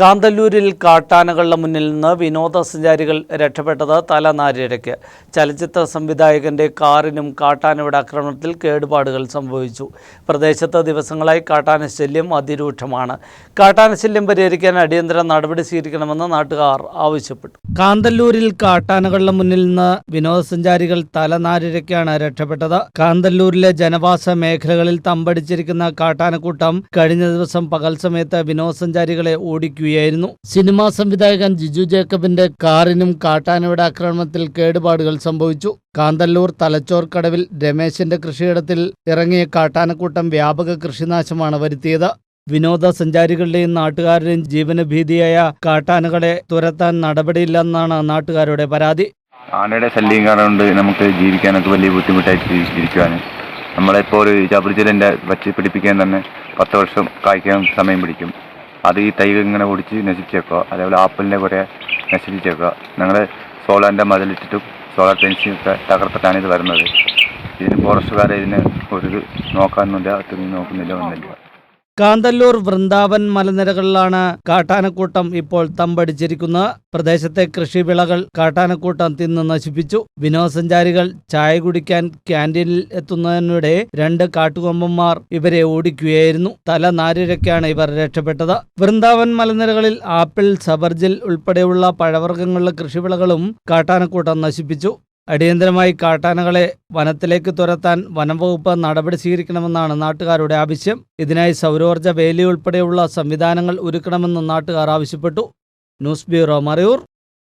കാന്തല്ലൂരിൽ കാട്ടാനകളുടെ മുന്നിൽ നിന്ന് വിനോദസഞ്ചാരികൾ രക്ഷപ്പെട്ടത് തല തലനാരിഴയ്ക്ക് ചലച്ചിത്ര സംവിധായകന്റെ കാറിനും കാട്ടാനയുടെ ആക്രമണത്തിൽ കേടുപാടുകൾ സംഭവിച്ചു. പ്രദേശത്ത് ദിവസങ്ങളായി കാട്ടാന ശല്യം അതിരൂക്ഷമാണ്. കാട്ടാന ശല്യം പരിഹരിക്കാൻ അടിയന്തര നടപടി സ്വീകരിക്കണമെന്ന് നാട്ടുകാർ ആവശ്യപ്പെട്ടു. കാന്തല്ലൂരിൽ കാട്ടാനകളുടെ മുന്നിൽ നിന്ന് വിനോദസഞ്ചാരികൾ തല തലനാരിഴയ്ക്കാണ് രക്ഷപ്പെട്ടത്. കാന്തല്ലൂരിലെ ജനവാസ മേഖലകളിൽ തമ്പടിച്ചിരിക്കുന്ന കാട്ടാനക്കൂട്ടം കഴിഞ്ഞ ദിവസം പകൽ സമയത്ത് വിനോദസഞ്ചാരികളെ ഓടിക്കുകയായിരുന്നു സിനിമാ സംവിധായകൻ ജിജു ജേക്കബിന്റെ കാറിനും കാട്ടാനയുടെ ആക്രമണത്തിൽ കേടുപാടുകൾ സംഭവിച്ചു. കാന്തല്ലൂർ തലച്ചോർ കടവിൽ രമേശിന്റെ കൃഷിയിടത്തിൽ ഇറങ്ങിയ കാട്ടാനക്കൂട്ടം വ്യാപക കൃഷിനാശമാണ് വരുത്തിയത്. വിനോദസഞ്ചാരികളുടെയും നാട്ടുകാരുടെയും ജീവന ഭീതിയായ കാട്ടാനകളെ തുരത്താൻ നടപടിയില്ലെന്നാണ് നാട്ടുകാരുടെ പരാതി. ആനയുടെ ശല്യം കാരണം നമുക്ക് ജീവിക്കാനൊക്കെ വലിയ ബുദ്ധിമുട്ടായിട്ട് ജീവി- ഇരിക്കുവാണ് നമ്മളിപ്പോൾ ഒരു ചാപ്പിളിച്ചിലിന്റെ വച്ച് പിടിപ്പിക്കാൻ തന്നെ പത്ത് വർഷം കായ്ക്കാൻ സമയം പിടിക്കും. അത് ഈ തൈ ഇങ്ങനെ ഒടിച്ച് നശിച്ചേക്കുക അതേപോലെ ആപ്പിളിനെ കുറേ നശിപ്പിച്ചേക്കുക. ഞങ്ങൾ സോളാറിന്റെ മതിലിട്ടിട്ടും സോളാർ ഫെൻസിങ് ഒക്കെ തകർത്തിട്ടാണ് ഇത് വരുന്നത്. ഇതിന് ഫോറസ്റ്റുകാരെ ഇതിന് ഒരു ഇത് നോക്കാനൊന്നുമില്ല തിരിഞ്ഞ് നോക്കുന്നില്ല ഒന്നുമില്ല. കാന്തല്ലൂർ വൃന്ദാവൻ മലനിരകളിലാണ് കാട്ടാനക്കൂട്ടം ഇപ്പോൾ തമ്പടിച്ചിരിക്കുന്നത്. പ്രദേശത്തെ കൃഷിവിളകൾ കാട്ടാനക്കൂട്ടം തിന്ന് നശിപ്പിച്ചു. വിനോദസഞ്ചാരികൾ ചായ കുടിക്കാൻ ക്യാന്റീനിൽ എത്തുന്നതിനിടെ രണ്ട് കാട്ടുകൊമ്പന്മാർ ഇവരെ ഓടിക്കുകയായിരുന്നു. തല നാരിരക്കാണ് ഇവർ രക്ഷപ്പെട്ടത്. വൃന്ദാവൻ മലനിരകളിൽ ആപ്പിൾ സബർജിൽ ഉൾപ്പെടെയുള്ള പഴവർഗങ്ങളിലെ കൃഷിവിളകളും കാട്ടാനക്കൂട്ടം നശിപ്പിച്ചു. അടിയന്തരമായി കാട്ടാനകളെ വനത്തിലേക്ക് തുരത്താൻ വനംവകുപ്പ് നടപടി സ്വീകരിക്കണമെന്നാണ് നാട്ടുകാരുടെ ആവശ്യം. ഇതിനായി സൗരോർജ വേലി ഉൾപ്പെടെയുള്ള സംവിധാനങ്ങൾ ഒരുക്കണമെന്ന് നാട്ടുകാർ ആവശ്യപ്പെട്ടു. News bureau Marayoor.